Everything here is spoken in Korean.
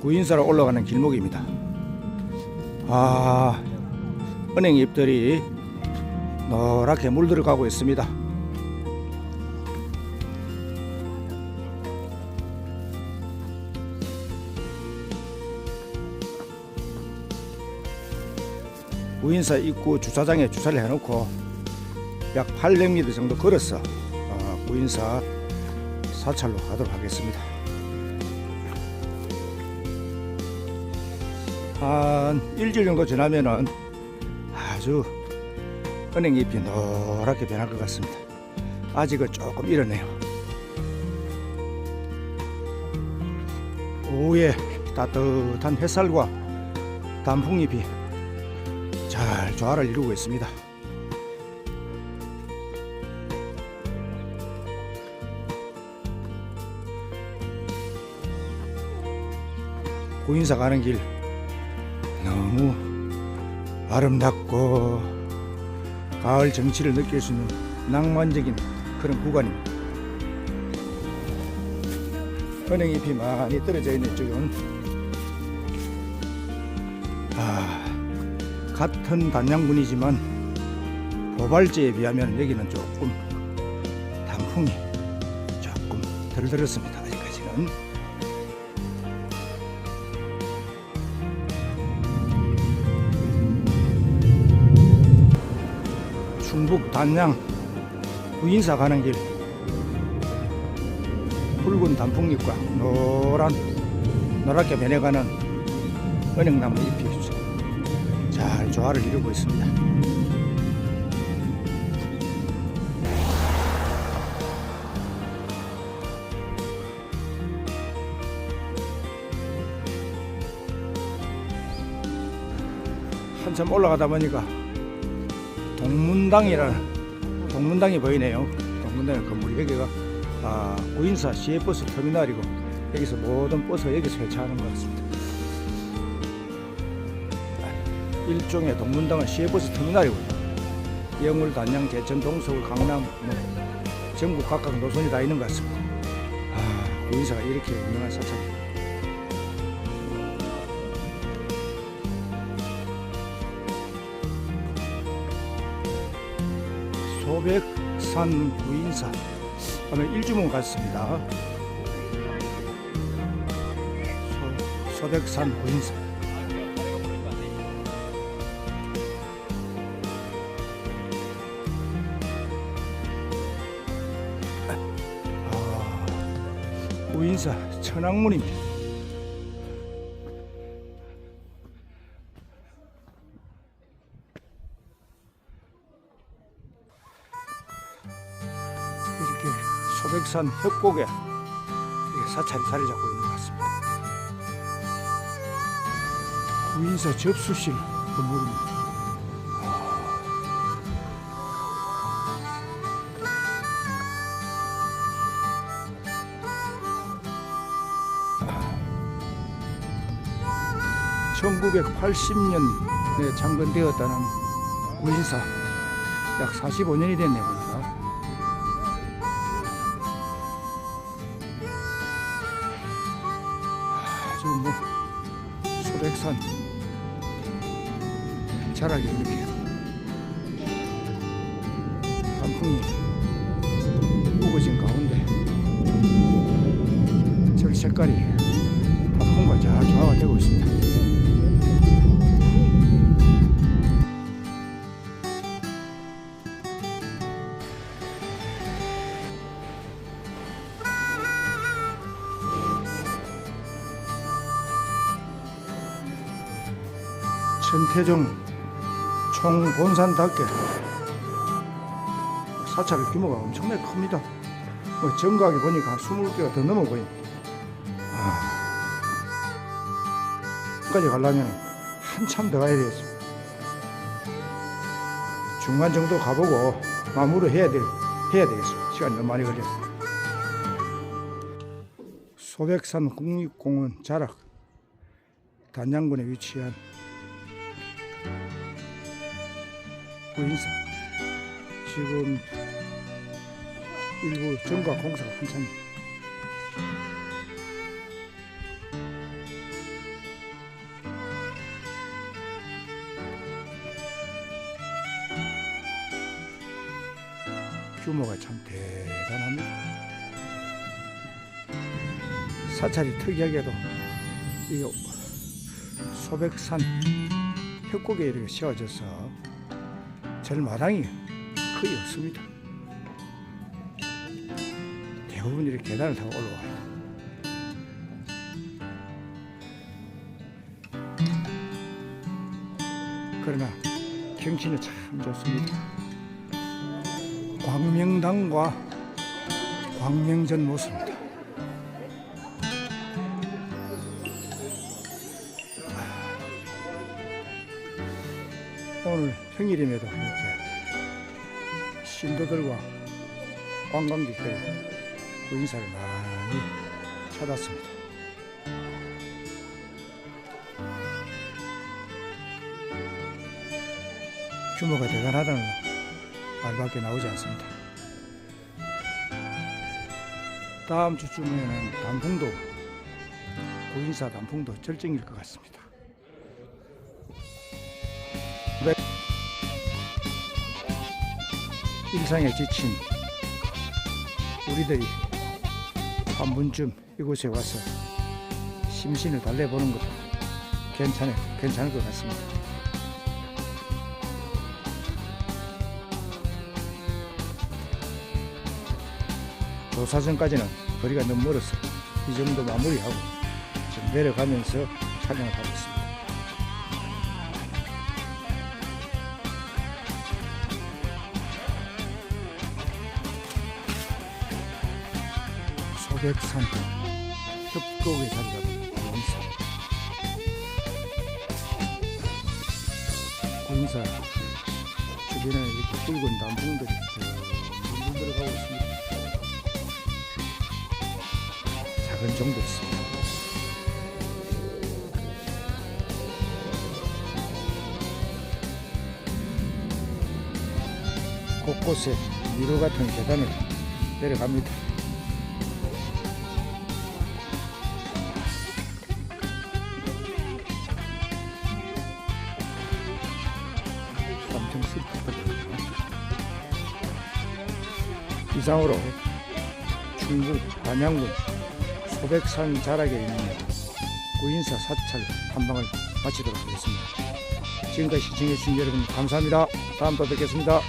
구인사로 올라가는 길목입니다. 아, 은행 잎들이 노랗게 물들어가고 있습니다. 구인사 입구 주차장에 주차를 해놓고 약 800m 정도 걸어서 어, 구인사 사찰로 가도록 하겠습니다. 한 일주일 정도 지나면은 아주 은행잎이 노랗게 변할 것 같습니다. 아직은 조금 이르네요. 오후에 따뜻한 햇살과 단풍잎이 잘 조화를 이루고 있습니다. 고인사 가는 길 너무 아름답고 가을 정취를 느낄 수 있는 낭만적인 그런 구간입니다. 은행잎이 많이 떨어져 있는 쪽은 아, 같은 단양군이지만 보발지에 비하면 여기는 조금 단풍이 조금 덜 들었습니다. 아직까지는. 충북 단양 구인사 가는 길 붉은 단풍잎과 노란 노랗게 변해가는 은행나무 잎이 잘 조화를 이루고 있습니다. 한참 올라가다 보니까 동문당이라는 동문당이 보이네요. 동문당 건물이 여기가 아, 구인사 시외버스 터미널이고 여기서 모든 버스가 여기서 회차하는 것 같습니다. 일종의 동문당은 시외버스 터미널이고요. 영월, 단양, 제천, 동서울, 강남 뭐 전국 각각 노선이 다 있는 것 같습니다. 아, 구인사가 이렇게 유명한 사찰입니다. 소백산 구인사 하면 일주문 갔습니다. 소, 소백산 구인사. 아, 구인사 천왕문입니다. 소백산 협곡에 사찰이 자리 잡고 있는 것 같습니다. 구인사 접수실 건물입니다. (1980년에) 창건되었다는 구인사 약 (45년이) 됐네요 보니까 뭐 소백산 자락이 이렇게 단풍이 우거진 가운데 절 색깔이 단풍과 잘 조화가 되고 있습니다. 천태종 총본산답게 사찰의 규모가 엄청나게 큽니다. 뭐 정각에 보니까 한 20개가 더 넘어 보입니다. 아, 까지 가려면 한참 더 가야 되겠습니다. 중간 정도 가보고 마무리 해야 될 해야 되겠습니다. 시간이 너무 많이 걸렸습니다. 소백산 국립공원 자락 단양군에 위치한 그 복구 인사 지금 일부 정과 공사가 한참 규모가 참 대단합니다. 사찰이 특이하게도 이 소백산 협곡에 이렇게 세워져서 절마당이 거의 없습니다. 대부분 이렇게 계단을 타고 올라와요. 그러나 경치는 참 좋습니다. 광명당과 광명전 모습 오늘 평일임에도 이렇게 신도들과 관광객들이 그 인사를 많이 찾았습니다. 규모가 대단하다는 말밖에 나오지 않습니다. 다음 주쯤에는 단풍도 고인사 단풍도 절정일 것 같습니다. 네. 일상에 지친 우리들이 한 번쯤 이곳에 와서 심신을 달래보는 것도 괜찮을, 괜찮을 것 같습니다. 조사선까지는 거리가 너무 멀어서 이 정도 마무리하고 좀 내려가면서 촬영을 하고 있습니다. 소백산 협곡에 자리 잡은 구인사 구인사 주변에 이렇게 붉은 단풍들이 둥둥 들어가고 있습니다. 작은 정도 있습니다. 곳곳에 미로 같은 계단을 내려갑니다. 이상으로 충북 단양군 소백산 자락에 있는 구인사 사찰 탐방을 마치도록 하겠습니다. 지금까지 시청해주신 여러분 감사합니다. 다음 또 뵙겠습니다.